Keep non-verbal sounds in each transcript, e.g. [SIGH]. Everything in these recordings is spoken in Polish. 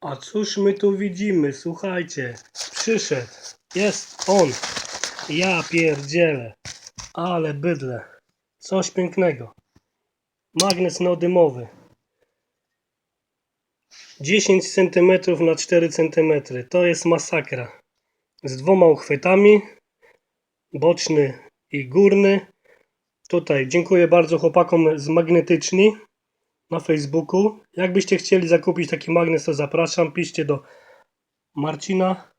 A cóż my tu widzimy? Słuchajcie, przyszedł. Jest on. Ja pierdzielę. Ale bydle. Coś pięknego. Magnes neodymowy. 10 cm na 4 cm. To jest masakra. Z dwoma uchwytami. Boczny i górny. Tutaj dziękuję bardzo chłopakom z Magnetyczni na Facebooku. Jakbyście chcieli zakupić taki magnes, to zapraszam. Piszcie do Marcina.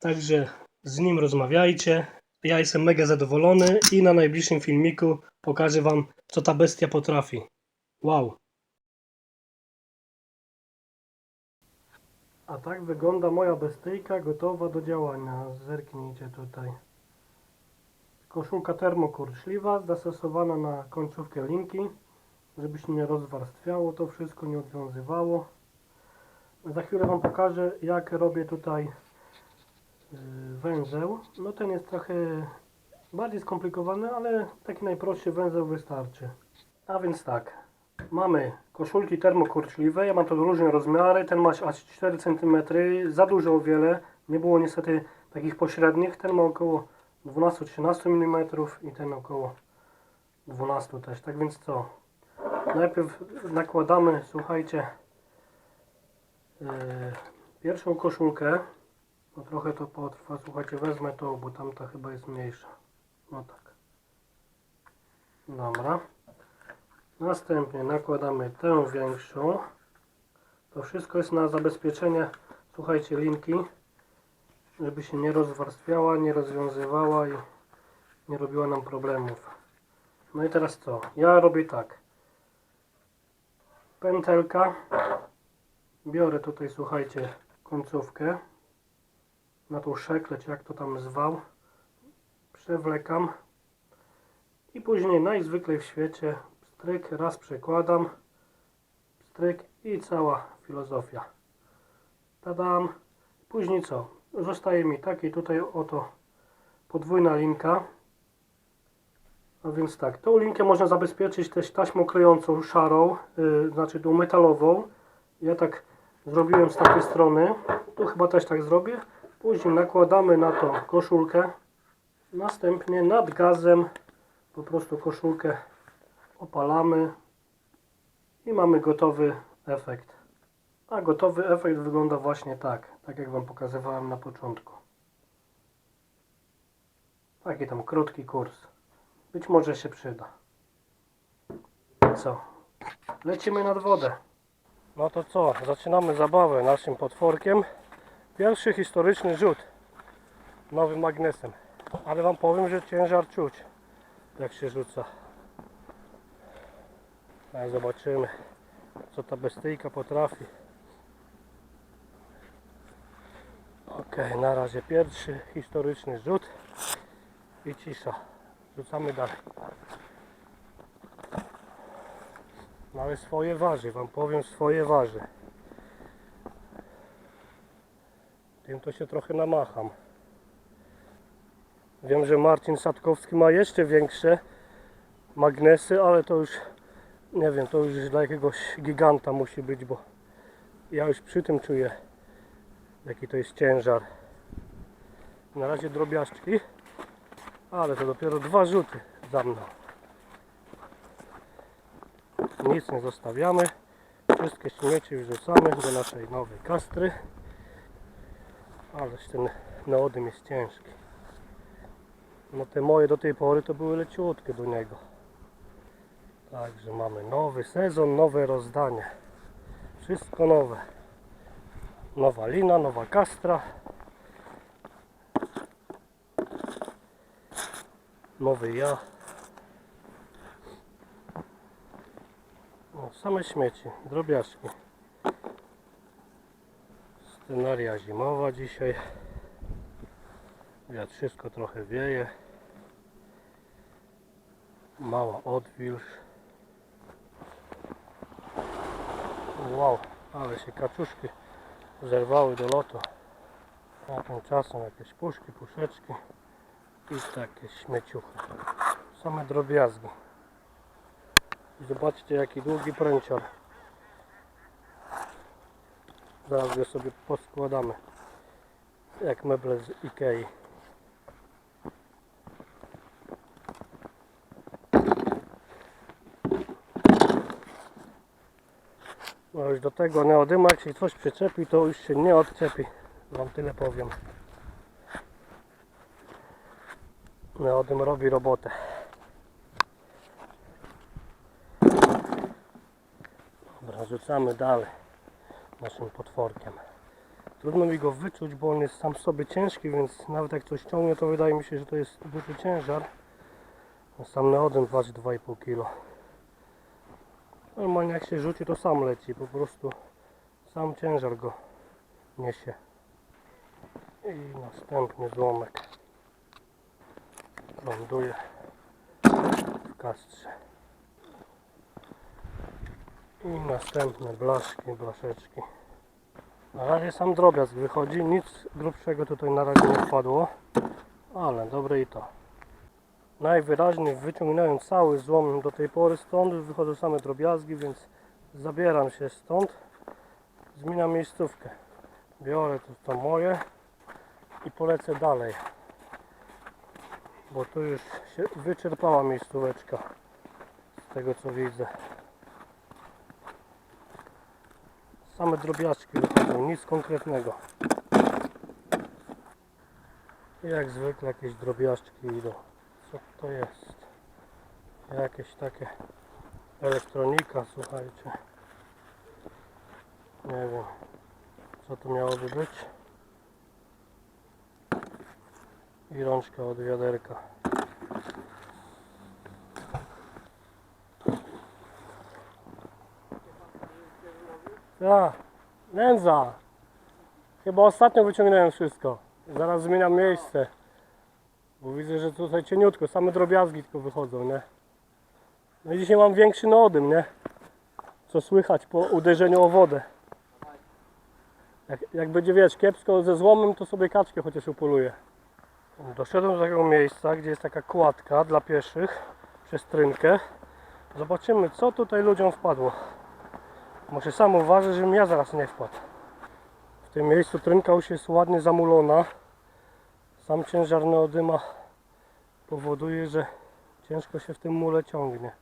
Także z nim rozmawiajcie. Ja jestem mega zadowolony i na najbliższym filmiku pokażę Wam, co ta bestia potrafi. Wow. A tak wygląda moja bestyjka gotowa do działania. Zerknijcie tutaj. Koszulka termokurczliwa, zastosowana na końcówkę linki, żeby się nie rozwarstwiało to wszystko, nie odwiązywało. Za chwilę Wam pokażę, jak robię tutaj yy, węzeł. No ten jest trochę bardziej skomplikowany, ale taki najprostszy węzeł wystarczy. A więc tak, mamy koszulki termokurczliwe, ja mam to różne rozmiary, ten ma aż 4 cm, za dużo o wiele, nie było niestety takich pośrednich, ten ma około 12-13 mm i ten około 12 też, tak więc co? Najpierw nakładamy, słuchajcie, yy, pierwszą koszulkę, no trochę to potrwa, słuchajcie, wezmę to, bo tamta chyba jest mniejsza, no tak. Dobra. Następnie nakładamy tę większą. To wszystko jest na zabezpieczenie, słuchajcie, linki, żeby się nie rozwarstwiała, nie rozwiązywała i nie robiła nam problemów. No i teraz co? Ja robię tak. Pętelka. Biorę tutaj, słuchajcie, końcówkę. Na tą szeklę, czy jak to tam zwał. Przewlekam. I później najzwyklej w świecie stryk, raz przekładam, stryk i cała filozofia. Tadam. Później co? Zostaje mi taki tutaj oto podwójna linka. A więc tak, tą linkę można zabezpieczyć też taśmą klejącą szarą, yy, znaczy tą metalową. Ja tak zrobiłem z takiej strony. Tu chyba też tak zrobię. Później nakładamy na to koszulkę. Następnie nad gazem po prostu koszulkę opalamy i mamy gotowy efekt. A gotowy efekt wygląda właśnie tak, tak jak Wam pokazywałem na początku. Taki tam krótki kurs. Być może się przyda. Co? Lecimy nad wodę. No to co? Zaczynamy zabawę naszym potworkiem. Pierwszy historyczny rzut nowym magnesem. Ale Wam powiem, że ciężar czuć jak się rzuca. A zobaczymy co ta bestyjka potrafi. Ok, na razie pierwszy historyczny rzut i cisza. Rzucamy dalej. No ale swoje waży, wam powiem swoje waży. Tym to się trochę namacham. Wiem, że Marcin Sadkowski ma jeszcze większe magnesy, ale to już nie wiem, to już dla jakiegoś giganta musi być, bo ja już przy tym czuję jaki to jest ciężar. Na razie drobiażdżki, ale to dopiero dwa rzuty za mną. Nic nie zostawiamy. Wszystkie śmieci wrzucamy do naszej nowej kastry. Ależ ten neodym jest ciężki. No te moje do tej pory to były leciutkie do niego. Także mamy nowy sezon, nowe rozdanie. Wszystko nowe. Nowa lina, nowa kastra. Nowy ja. Same śmieci, drobiażdżki. Scenaria zimowa dzisiaj. Wiatr wszystko trochę wieje. Mała odwilż. Wow, ale się kaczuszki zerwały do lotu. A tymczasem jakieś puszki, puszeczki i takie śmieciuchy. Same drobiazgi. Zobaczcie jaki długi pręcior. Zaraz je sobie poskładamy. Jak meble z Ikei. No już do tego neodyma, jak się coś przyczepi, to już się nie odczepi. Wam tyle powiem. Neodym robi robotę. Dobra, rzucamy dalej naszym potworkiem. Trudno mi go wyczuć, bo on jest sam sobie ciężki, więc nawet jak coś ciągnie, to wydaje mi się, że to jest duży ciężar. Sam neodym waży 2,5 kg. Normalnie jak się rzuci, to sam leci, po prostu sam ciężar go niesie. I następny złomek ląduje w kastrze. I następne blaszki, blaszeczki. Na razie sam drobiazg wychodzi, nic grubszego tutaj na razie nie wpadło, ale dobre i to. Najwyraźniej wyciągnąłem cały złom do tej pory stąd, wychodzą same drobiazgi, więc zabieram się stąd, zmieniam miejscówkę. Biorę to, to moje i polecę dalej, bo tu już się wyczerpała miejscóweczka z tego co widzę. Same drobiazgi wychodzą, nic konkretnego. Jak zwykle jakieś drobiazgi idą. Co to jest? Jakieś takie elektronika, słuchajcie. Nie wiem, co to miałoby być. I rączka od wiaderka. Ja, nędza. Chyba ostatnio wyciągnąłem wszystko. Zaraz zmieniam miejsce. Bo widzę, że tutaj cieniutko, same drobiazgi tylko wychodzą, nie? No i dzisiaj mam większy nodym, nie? Co słychać po uderzeniu o wodę. Jak, jak będzie, wiesz, kiepsko ze złomem, to sobie kaczkę chociaż upoluję. Doszedłem do takiego miejsca, gdzie jest taka kładka dla pieszych, przez trynkę. Zobaczymy, co tutaj ludziom wpadło. Może sam uważę, żebym ja zaraz nie wpadł. W tym miejscu trynka już jest ładnie zamulona. Sam ciężar neodyma powoduje, że ciężko się w tym mule ciągnie.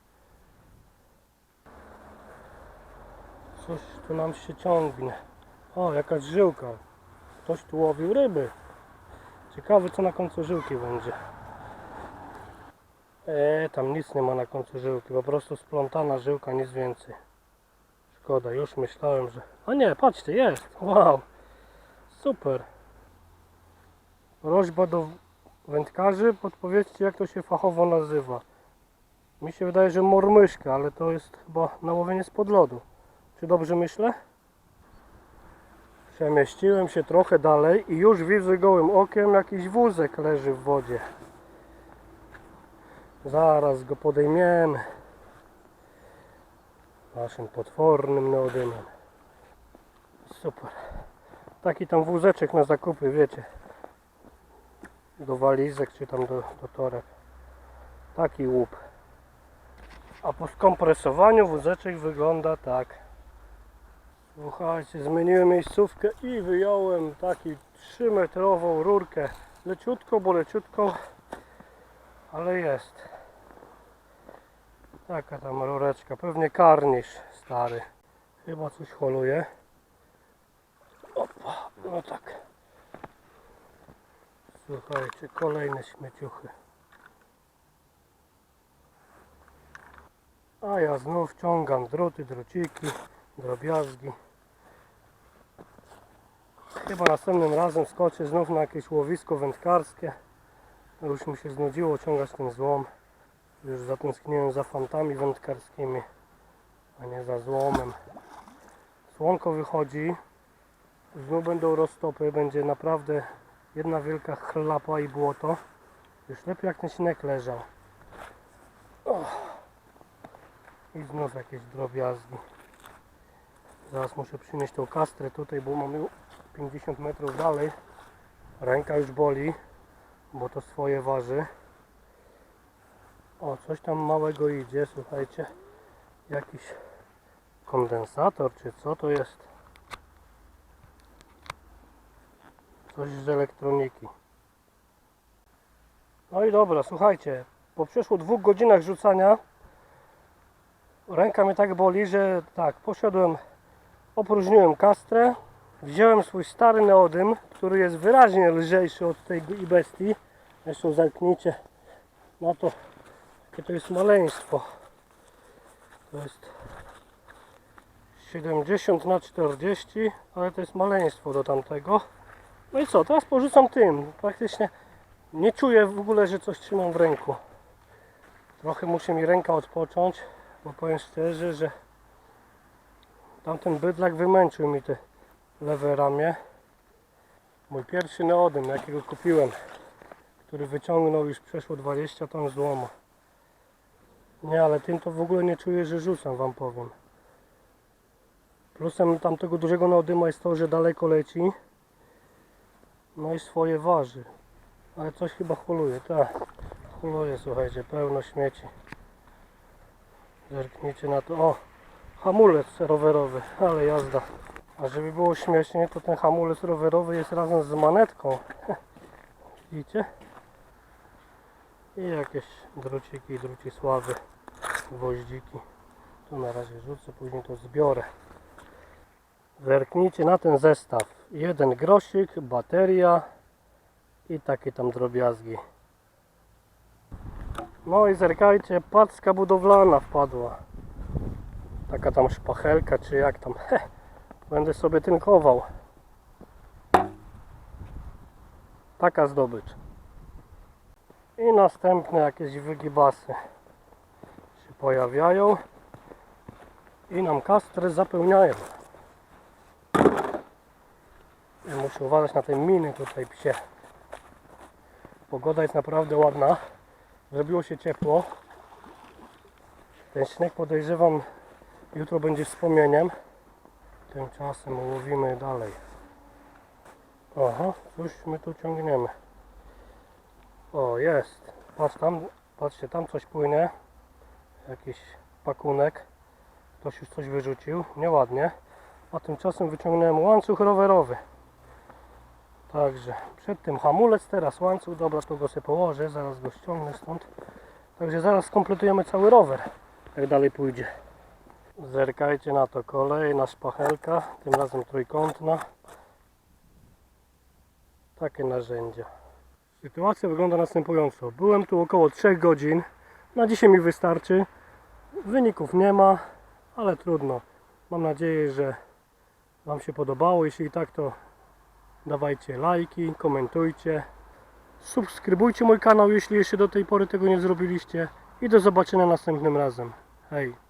Coś tu nam się ciągnie. O, jakaś żyłka. Ktoś tu łowił ryby. Ciekawe co na końcu żyłki będzie. Eee, tam nic nie ma na końcu żyłki. Po prostu splątana żyłka, nic więcej. Szkoda, już myślałem, że... O nie, patrzcie, jest! Wow! Super! Prośba do wędkarzy, podpowiedzcie jak to się fachowo nazywa. Mi się wydaje, że mormyszka, ale to jest chyba nałowienie spod lodu. Czy dobrze myślę? Przemieściłem się trochę dalej i już widzę gołym okiem jakiś wózek leży w wodzie. Zaraz go podejmiemy. Naszym potwornym neodymem. Super. Taki tam wózeczek na zakupy, wiecie. Do walizek czy tam do, do toreb. Taki łup. A po skompresowaniu wózeczek wygląda tak. Słuchajcie, zmieniłem miejscówkę i wyjąłem taki 3 metrową rurkę. Leciutko, bo leciutko, ale jest. Taka tam rureczka, pewnie karnisz stary. Chyba coś holuje. Opa, no tak. Słuchajcie, kolejne śmieciuchy. A ja znów ciągam druty, druciki, drobiazgi. Chyba następnym razem skoczę znów na jakieś łowisko wędkarskie. Już mi się znudziło ciągać ten złom. Już zatęskniłem za fantami wędkarskimi, a nie za złomem. Słonko wychodzi, znów będą roztopy, będzie naprawdę jedna wielka chlapa i błoto. Już lepiej jak ten śnieg leżał. I znów jakieś drobiazgi. Zaraz muszę przynieść tą kastrę tutaj, bo mam ją 50 metrów dalej. Ręka już boli, bo to swoje waży. O, coś tam małego idzie, słuchajcie. Jakiś kondensator, czy co to jest? Coś z elektroniki. No i dobra, słuchajcie. Po przeszło dwóch godzinach rzucania ręka mnie tak boli, że tak, poszedłem, opróżniłem kastrę, wziąłem swój stary neodym, który jest wyraźnie lżejszy od tej bestii. Zresztą zerknijcie na to, jakie to jest maleństwo. To jest 70 na 40, ale to jest maleństwo do tamtego. No i co, teraz porzucam tym. Praktycznie nie czuję w ogóle, że coś trzymam w ręku. Trochę musi mi ręka odpocząć, bo powiem szczerze, że tamten bydlak wymęczył mi te lewe ramię. Mój pierwszy neodym, jakiego kupiłem, który wyciągnął już przeszło 20 ton złomu. Nie, ale tym to w ogóle nie czuję, że rzucam, wam powiem. Plusem tamtego dużego neodyma jest to, że daleko leci. No i swoje waży. Ale coś chyba holuje, tak. Holuje, słuchajcie, pełno śmieci. Zerknijcie na to. O, hamulec rowerowy, ale jazda. A żeby było śmiesznie, to ten hamulec rowerowy jest razem z manetką. [LAUGHS] Widzicie? I jakieś druciki, drucisławy, gwoździki. Tu na razie rzucę, później to zbiorę. Zerknijcie na ten zestaw. Jeden grosik, bateria i takie tam drobiazgi. No i zerkajcie, packa budowlana wpadła. Taka tam szpachelka, czy jak tam. [LAUGHS] Heh, będę sobie tynkował. Taka zdobycz. I następne jakieś wygibasy się pojawiają i nam kastry zapełniają. Ja muszę uważać na te miny tutaj psie. Pogoda jest naprawdę ładna. Zrobiło się ciepło. Ten śnieg podejrzewam jutro będzie wspomnieniem. Tymczasem łowimy dalej. Aha, coś my tu ciągniemy. O, jest. Patrz tam, patrzcie, tam coś płynie. Jakiś pakunek. Ktoś już coś wyrzucił. Nieładnie. A tymczasem wyciągnąłem łańcuch rowerowy. Także przed tym hamulec, teraz łańcuch. Dobra, to go sobie położę. Zaraz go ściągnę stąd. Także zaraz skompletujemy cały rower. Jak dalej pójdzie. Zerkajcie na to. Kolejna szpachelka. Tym razem trójkątna. Takie narzędzia. Sytuacja wygląda następująco. Byłem tu około 3 godzin. Na dzisiaj mi wystarczy. Wyników nie ma, ale trudno. Mam nadzieję, że Wam się podobało. Jeśli tak, to dawajcie lajki, komentujcie. Subskrybujcie mój kanał, jeśli jeszcze do tej pory tego nie zrobiliście. I do zobaczenia następnym razem. Hej!